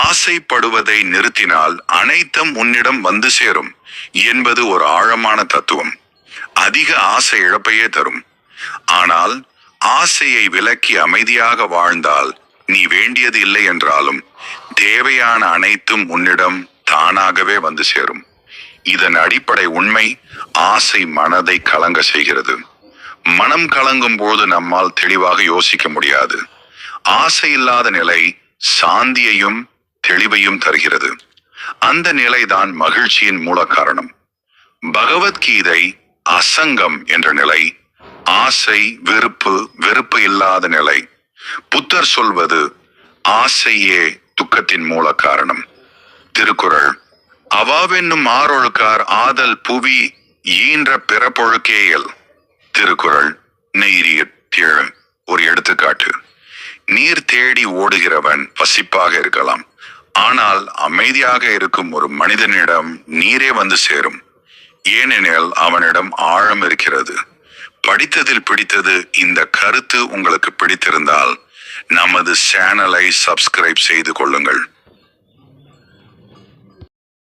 ஆசைப்படுவதை நிறுத்தினால் அனைத்தும் உன்னிடம் வந்து சேரும் என்பது ஒரு ஆழமான தத்துவம். அதிக ஆசை இழப்பையே தரும். ஆனால் ஆசையை விலக்கி அமைதியாக வாழ்ந்தால் நீ வேண்டியது இல்லை என்றாலும் தேவையான அனைத்தும் உன்னிடம் தானாகவே வந்து சேரும். இதன் அடிப்படை உண்மை ஆசை மனதை கலங்க செய்கிறது. மனம் கலங்கும் போது நம்மால் தெளிவாக யோசிக்க முடியாது. ஆசை இல்லாத நிலை சாந்தியையும் தெளிவையும் தருகிறது. அந்த நிலைதான் மகிழ்ச்சியின் மூல காரணம். பகவத்கீதை அசங்கம் என்ற நிலை ஆசை வெறுப்பு வெறுப்பு இல்லாத நிலை. புத்தர் சொல்வது ஆசையே துக்கத்தின் மூல காரணம். திருக்குறள் அவாவென்னும் ஆரொழுக்கார் ஆதல் புவி ஈன்ற பிறப்பொழுக்கேயல் திருக்குறள் நெய்ரிய ஒரு எடுத்துக்காட்டு. நீர் தேடி ஓடுகிறவன் பசிப்பாக இருக்கலாம். ஆனால் அமைதியாக இருக்கும் ஒரு மனிதனிடம் நீரே வந்து சேரும். ஏனெனில் அவனிடம் ஆழம் இருக்கிறது. படித்ததில் பிடித்தது இந்த கருத்து உங்களுக்கு பிடித்திருந்தால் நமது சேனலை சப்ஸ்கிரைப் செய்து கொள்ளுங்கள்.